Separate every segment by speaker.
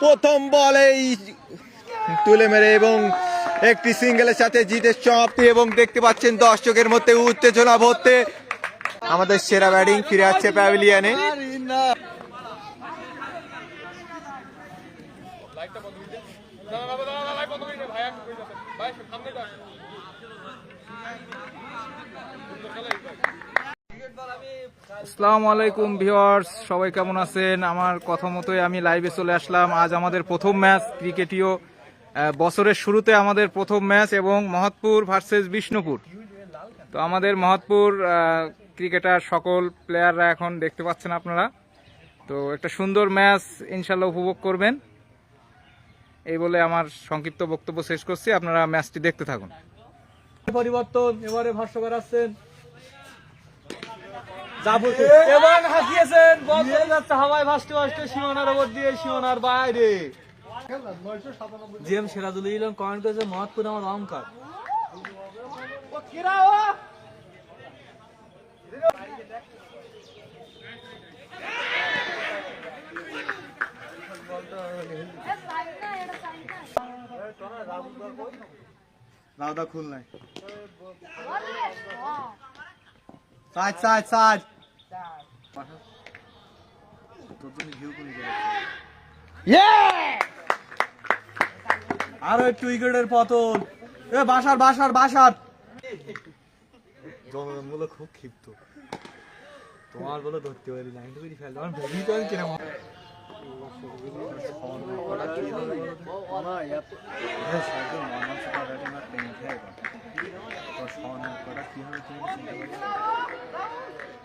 Speaker 1: প্রথম বলেই তুলে মেরে এবং একটি সিঙ্গেলের সাথে জিতে সমাপ্তি এবং দেখতে পাচ্ছেন দর্শকের মধ্যে উত্তেজনা ভরতে। আমাদের সেরা ব্যাটিং ফিরে আসছে প্যাভিলিয়ানে।
Speaker 2: আসসালামু আলাইকুম ভিউয়ার্স, সবাই কেমন আছেন? আমার কথা মতোই আমি লাইভে চলে আসলাম। আজ আমাদের প্রথম ম্যাচ ক্রিকেটীয় বছরের শুরুতে আমাদের প্রথম ম্যাচ এবং মহৎপুর ভার্সেস বিষ্ণুপুর। তো আমাদের মহৎপুর ক্রিকেটার সকল প্লেয়াররা এখন দেখতে পাচ্ছেন আপনারা। তো একটা সুন্দর ম্যাচ ইনশাল্লাহ উপভোগ করবেন। এই বলে আমার সংক্ষিপ্ত বক্তব্য শেষ করছি। আপনারা ম্যাচটি দেখতে থাকুন।
Speaker 3: পরিবর্তন, এবারে ভাষ্যকার আসছেন। এবং হাসিয়েছেন বল চলে যাচ্ছে হাওয়ায় ভাসতে ভাসতে সীমানার ওপর দিয়ে সীমানার বাইরে। জিএম সিরাজুল ইলম কমেন্ট করেছে মহৎপুর আমার অহংকার।
Speaker 1: রাউদা খুল নাই সাইড সাইড সাইড
Speaker 3: আরও একটু উইকেটের পতন। এ বাসার বাসার বাসার।
Speaker 1: জনগণগুলো খুব ক্ষিপ্ত।
Speaker 3: তোমার বলে ধরতে পারি না কিন্তু ফেল আমার ভেবেই তো আমি কিরম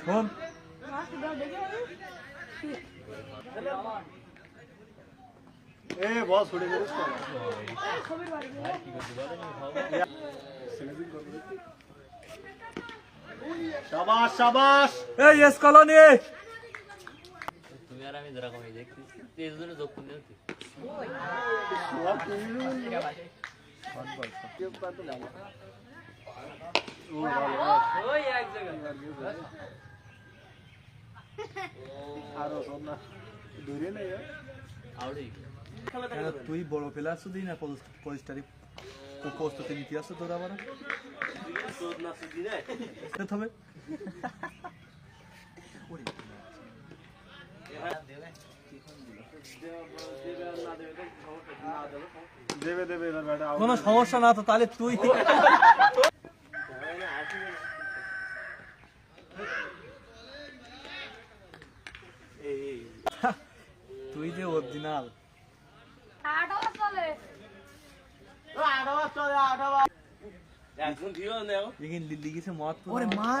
Speaker 3: শোন
Speaker 4: এ
Speaker 3: এই এস কলোনি
Speaker 5: তুমি আর আমি দেখতেছি। এই জন্য দক্ষিণ দেখছি ওই এক জায়গায়
Speaker 4: আরও শোন না দূরে নেই
Speaker 5: আউড়ি
Speaker 3: তুই বড় প্লেয়ার শুধুই না পঁচিশ তারিখ প্রস্তুতি নিতে আসছো তোর আবার। হবে
Speaker 4: দেবে দেবে এবার ব্যাটা
Speaker 3: কোনো সমস্যা না তো তাহলে তুই তুই যে অরিজিনাল। লিখেছে মত
Speaker 1: ওরে মার।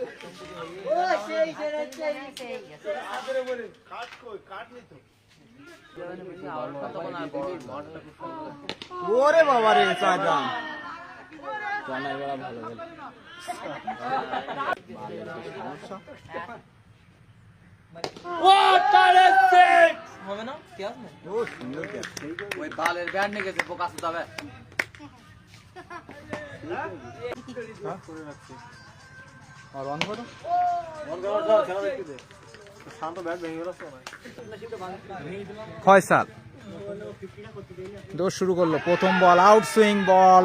Speaker 3: ঠিকঠাক করতে লাইফে যায় না দোস্ত লিড দাও লিড দাও
Speaker 5: তখন আর বড় মাঠটা খুব সুন্দর
Speaker 1: ওরে বাবা রে সাজান
Speaker 5: জানাই বড় ভালো গেল হবে না কি আসবে
Speaker 1: ও সুন্দর ক্যাচ
Speaker 5: ওই বালের ব্যান্ড নিয়ে গেছে বোকা সুতাবে
Speaker 3: আর অন করো।
Speaker 4: খেলা দেখতে দে শান্ত ব্যাট ভেঙে গেল
Speaker 2: ফয়সাল দোষ শুরু করল। প্রথম বল আউট সুইং বল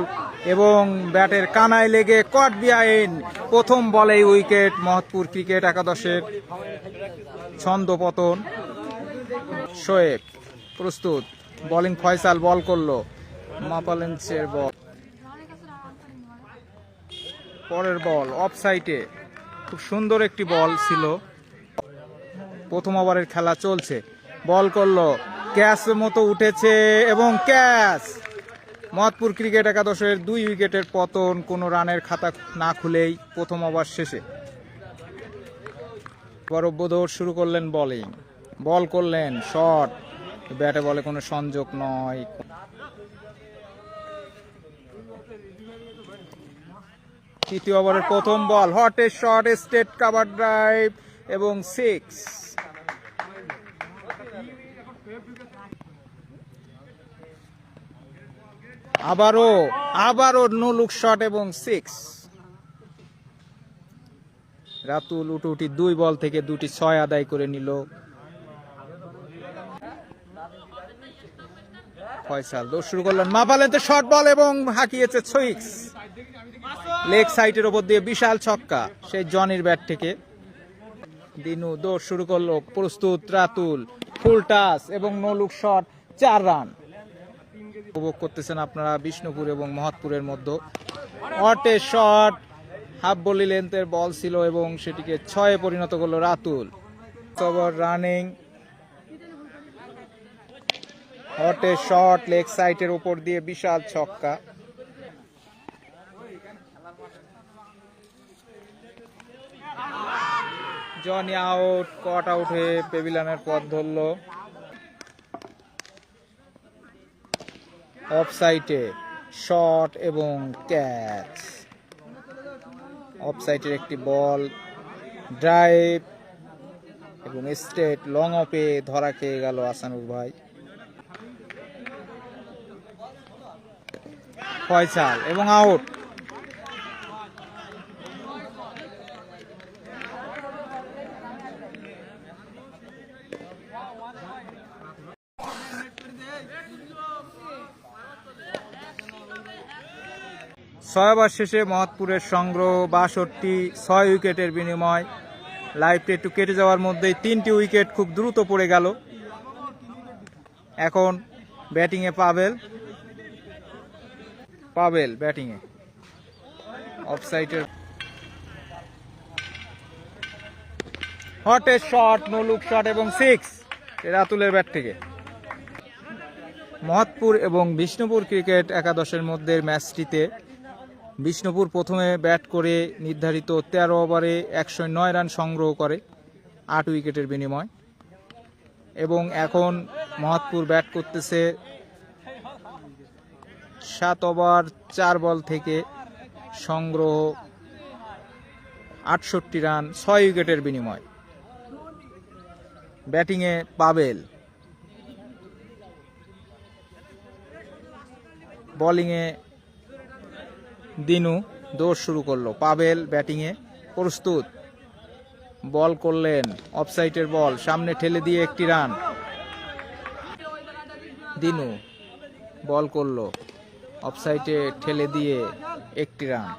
Speaker 2: এবং ব্যাটের কানায় লেগে কট বিআইন প্রথম বলেই উইকেট মহৎপুর ক্রিকেট একাদশের ছন্দ পতন। শোয়েব প্রস্তুত। বোলিং ফয়সাল বল করল। মাপালেন্সের বল। পরের বল অফ সাইডে খুব সুন্দর একটি বল ছিল। প্রথম ওভারের খেলা চলছে। বল করল। ক্যাচ মতো উঠেছে এবং ক্যাচ! মহৎপুর ক্রিকেট একাদশের দুই উইকেটের পতন, কোনো রানের খাতা না খুলেই প্রথম ওভার শেষে। বরব্যদৌর শুরু করলেন বলিং বল করলেন শট ব্যাটে বলে কোনো সংযোগ নয়। তৃতীয় ওভারের প্রথম বল হটে শট স্টেট কাভার ড্রাইভ এবং সিক্স আবারও আবারও নো লুক শট এবং সিক্স রাতুল উটুটি দুই বল থেকে দুটি ছয় আদায় করে নিল। ফয়সাল দোষ শুরু করলেন। মাপালেন শর্ট বল এবং হাঁকিয়েছে সিক্স লেগ সাইডের ওপর দিয়ে বিশাল ছক্কা। সেই জনির ব্যাট থেকে। দিনু দৌড় শুরু করল। প্রস্তুত রাতুল। ফুল টাচ এবং নলুক শট, চার রান। উপভোগ করতেছেন আপনারা বিষ্ণুপুর এবং মহৎপুরের মধ্যে। অটে শট, হাফ বলি লেন্থের বল ছিল এবং সেটিকে ছয়ে পরিণত করল Ratul. Over running. হটে shot, leg সাইটের উপর দিয়ে বিশাল ছক্কা। জনি আউট কট আউট হয়ে পেভিলানের পথ ধরলো। অফ সাইডে শট এবং ক্যাচ অফ সাইডের একটি বল ড্রাইভ এবং স্টেট লং অফে ধরা খেয়ে গেল আসানুর ভাই। ফয়সাল এবং আউট ছয় ওভার শেষে মহৎপুরের সংগ্রহ বাষট্টি, ছয় উইকেটের বিনিময়। লাইফটা একটু কেটে যাওয়ার মধ্যেই তিনটি উইকেট খুব দ্রুত পড়ে গেল। এখন ব্যাটিংয়ে পাবেল পাবেল ব্যাটিংয়ে। অফসাইডের হটের শট নো লুক শট এবং সিক্স রাতুলের ব্যাট থেকে। মহৎপুর এবং বিষ্ণুপুর ক্রিকেট একাদশের মধ্যে ম্যাচটিতে বিষ্ণুপুর প্রথমে ব্যাট করে নির্ধারিত তেরো ওভারে একশো নয় রান সংগ্রহ করে, আট উইকেটের বিনিময়। এবং এখন মহৎপুর ব্যাট করতেছে সাত ওভার, চার বল থেকে সংগ্রহ আটষট্টি রান, ছয় উইকেটের বিনিময়। ব্যাটিংয়ে পাবেল। বোলিংয়ে দিনু দৌড় শুরু করল। পাবেল ব্যাটিংয়ে প্রস্তুত। বল করলেন, অফসাইডের বল, সামনে ঠেলে দিয়ে একটি রান। দিনু বল করল, অফসাইডে ঠেলে দিয়ে একটি রান।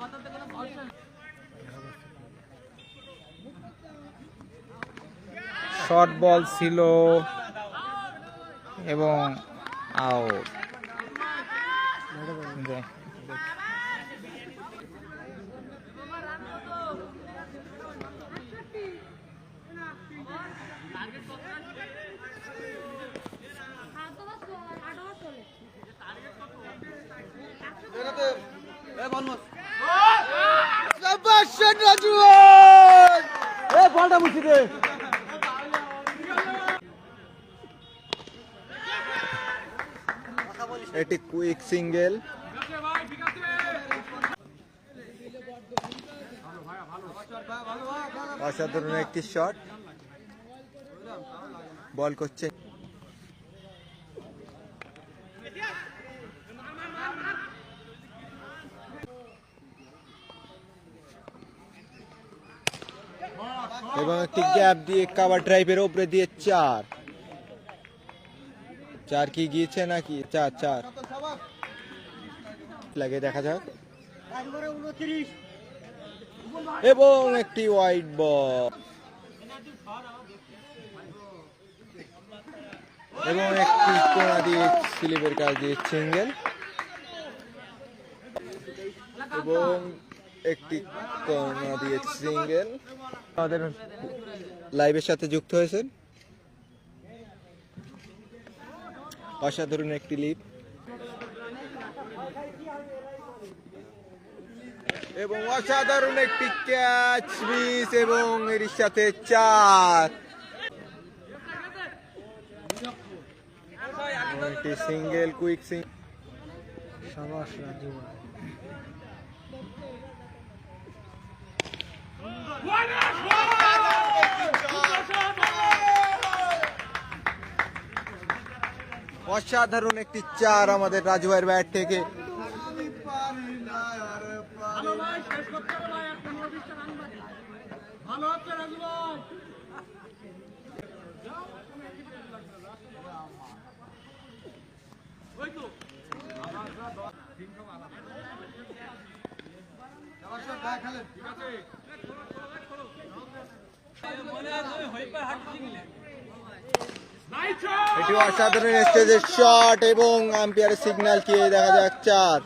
Speaker 2: শর্ট বল ছিল এবং আউট।
Speaker 3: বলটা মুছি দে।
Speaker 1: এটি কুইক সিঙ্গেল অসাধারণ একটি শট বল করছে। এবং একটি গ্যাপ দিয়ে কাভার ড্রাইভের উপরে দিয়ে চার। চার কি গিয়েছে নাকি? চার চার। লাগে দেখা যাক। এবং একটি হোয়াইট বল এবং একটি কোনা দিয়ে স্লিপের কাজ দিয়ে সিঙ্গেল। এবং একটি কোনা দিয়ে সিঙ্গেল। আমাদের লাইভের সাথে যুক্ত হয়েছেন। অসাধারণ একটি লিপ এবং অসাধারণ একটি ক্যাচ মিস এবং এর সাথে চার। একটি সিঙ্গেল কুইক সিং অসাধারণ একটি চার আমাদের রাজু ভাইয়ের ব্যাট থেকে। এটি অসাধারণ স্টেজের শট এবং আম্পায়ারের সিগন্যাল কি দেখা যাক, চার।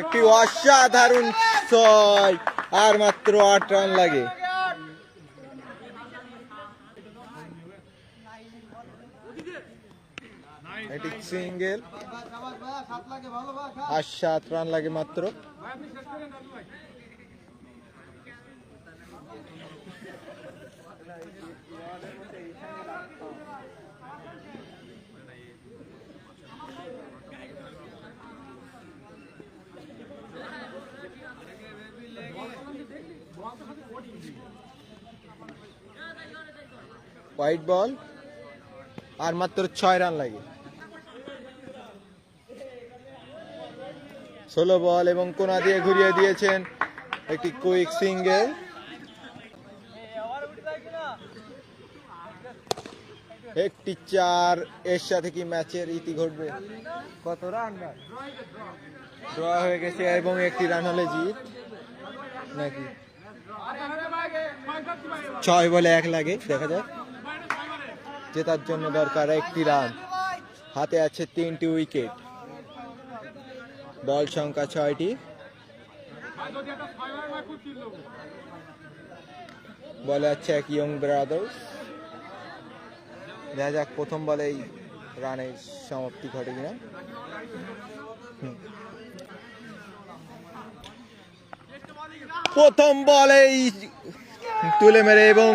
Speaker 1: একটি অসাধারণ ছয়, আর মাত্র আট রান লাগে। এটি সিঙ্গেল আর সাত রান লাগে মাত্র হোয়াইট বল আর মাত্র ছয় রান লাগে ষোলো বল এবং কোনা দিয়ে ঘুরিয়ে দিয়েছেন একটি কুইক সিঙ্গেল। একটি চার এর সাথে কি ম্যাচের ইতি ঘটবে? কত রান ড্র হয়ে গেছে এবং একটি রান হলে জিত। নাকি? ছয় বলে এক লাগে দেখা যাক। জেতার জন্য দরকার একটি রান হাতে আছে তিনটি উইকেট বল সংখ্যা ছয়টি। বলে আছে এক ইয়ং ব্রাদার্স। দেখা যাক প্রথম বলেই রানের সমাপ্তি ঘটে কিনা। প্রথম বলেই তুলে মেরে এবং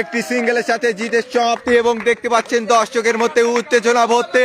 Speaker 1: একটি সিঙ্গেলের সাথে জিতের সমাপ্তি এবং দেখতে পাচ্ছেন দর্শকের মধ্যে উত্তেজনা ভরতে